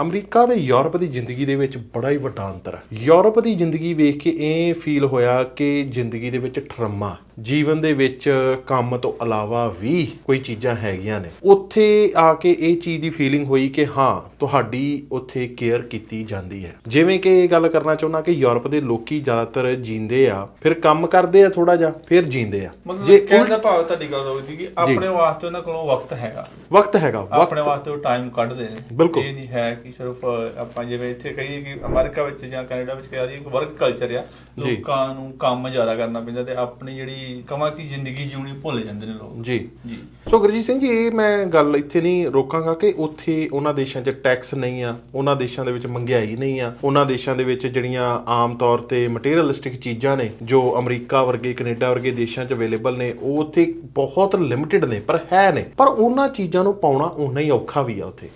America ਤੇ Europe ਦੀ ਜ਼ਿੰਦਗੀ ਦੇ ਵਿੱਚ ਬੜਾ ਹੀ ਵੱਡਾ ਅੰਤਰ ਹੈ। ਯੂਰਪ ਦੀ ਜ਼ਿੰਦਗੀ ਵੇਖ ਕੇ ਇਹ ਫੀਲ ਹੋਇਆ ਕਿ ਜ਼ਿੰਦਗੀ ਦੇ ਵਿੱਚ ਠਰਮਾ ਜੀਵਨ ਦੇ ਵਿੱਚ ਕੰਮ ਤੋਂ ਇਲਾਵਾ ਵੀ ਕੋਈ ਚੀਜ਼ਾਂ ਹੈਗੀਆਂ ਨੇ। ਉੱਥੇ ਆ ਕੇ ਇਹ ਚੀਜ਼ ਦੀ ਫੀਲਿੰਗ ਹੋਈ ਕਿ ਹਾਂ ਤੁਹਾਡੀ ਉੱਥੇ ਕੇਅਰ ਕੀਤੀ ਜਾਂਦੀ ਹੈ। ਜਿਵੇਂ ਕਿ ਇਹ ਗੱਲ ਕਰਨਾ ਚਾਹੁੰਦਾ ਕਿ ਯੂਰਪ ਦੇ ਲੋਕੀ ਜ਼ਿਆਦਾਤਰ ਜੀਂਦੇ ਆ ਫਿਰ ਕੰਮ ਕਰਦੇ ਆ ਥੋੜਾ ਜਿਹਾ ਫਿਰ ਜੀਂਦੇ ਆ। ਮਤਲਬ ਕਹਿਣ ਦਾ ਭਾਵ ਤੁਹਾਡੀ ਗੱਲ ਹੋਈ ਕਿ ਆਪਣੇ ਵਾਸਤੇ ਉਹਨਾਂ ਕੋਲੋਂ ਵਕਤ ਹੈਗਾ। ਵਕਤ ਹੈਗਾ ਆਪਣੇ ਵਾਸਤੇ ਉਹ ਟਾਈਮ ਕੱਢਦੇ ਨੇ। ਬਿਲਕੁਲ। ਇਹ ਨਹੀਂ ਹੈ ਕਿ ਸਿਰਫ ਆਪਾਂ ਜਿਵੇਂ ਇੱਥੇ ਕਹੀਏ ਕਿ ਅਮਰੀਕਾ ਵਿੱਚ ਜਾਂ ਕੈਨੇਡਾ ਵਿੱਚ ਕਹਿ ਦਈਏ ਵਰਕ ਕਲਚਰ ਆ ਜੀ। ਲੋਕਾਂ ਨੂੰ ਕੰਮ ਜ਼ਿਆਦਾ ਕਰਨਾ ਪੈਂਦਾ ਤੇ ਆਪਣੀ ਜਿਹੜੀ ਕਮਾਂ ਦੀ ਜ਼ਿੰਦਗੀ ਜਿਉਣੀ ਭੁੱਲ ਜਾਂਦੇ ਨੇ ਲੋਕ। ਜੀ। ਜੀ। ਸੋ ਗੁਰਜੀਤ ਸਿੰਘ ਜੀ ਇਹ ਮੈਂ ਗੱਲ ਇੱਥੇ ਨਹੀਂ ਰੋਕਾਂਗਾ ਕਿ ਉੱਥੇ ਉਹਨਾਂ ਦੇਸ਼ਾਂ 'ਚ ਟੈਕਸ ਨਹੀਂ ਆ ਉਹਨਾਂ ਦੇਸ਼ਾਂ ਦੇ ਵਿੱਚ ਮਹਿੰਗਾਈ ਨਹੀਂ ਆ ਉਹਨਾਂ ਦੇਸ਼ਾਂ ਦੇ ਵਿੱਚ ਜਿਹੜੀਆਂ ਆਮ ਤੌਰ ਤੇ ਮਟੀਰੀਅਲਿਸਟਿਕ ਚੀਜ਼ਾਂ ਨੇ ਜੋ ਅਮਰੀਕਾ ਵਰਗੇ ਕੈਨੇਡਾ ਵਰਗੇ ਦੇਸ਼ਾਂ 'ਚ ਅਵੇਲੇਬਲ ਨੇ ਉਹ ਉੱਥੇ ਬਹੁਤ ਲਿਮਟਿਡ ਨੇ ਪਰ ਹੈ ਨੇ। ਪਰ ਉਹਨਾਂ ਚੀਜ਼ਾਂ ਨੂੰ ਪਾਉਣਾ ਉਨਾ ਹੀ ਔਖਾ ਵੀ ਆ ਉੱਥੇ।